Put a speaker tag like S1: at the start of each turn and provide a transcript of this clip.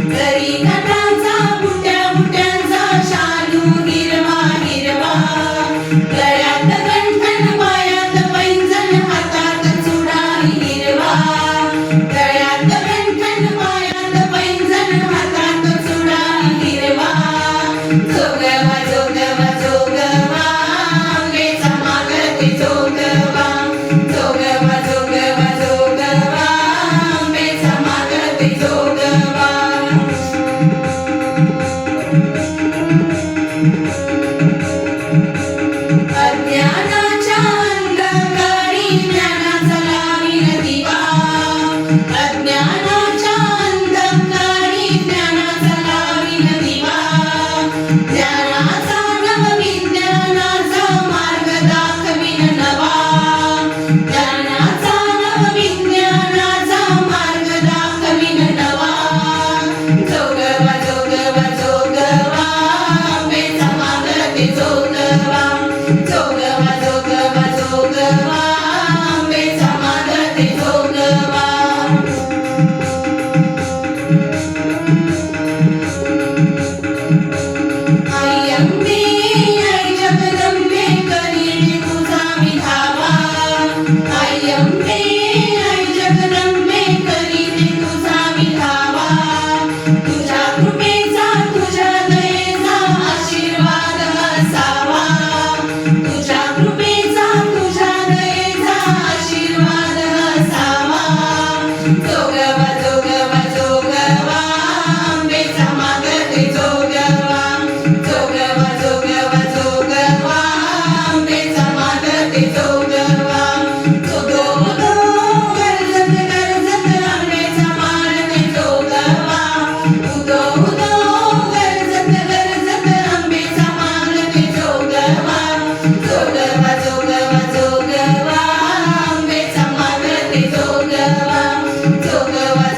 S1: कटांचा बुट्या बुट्यांचा शालू हिरवा हिरवा Bye. Don't know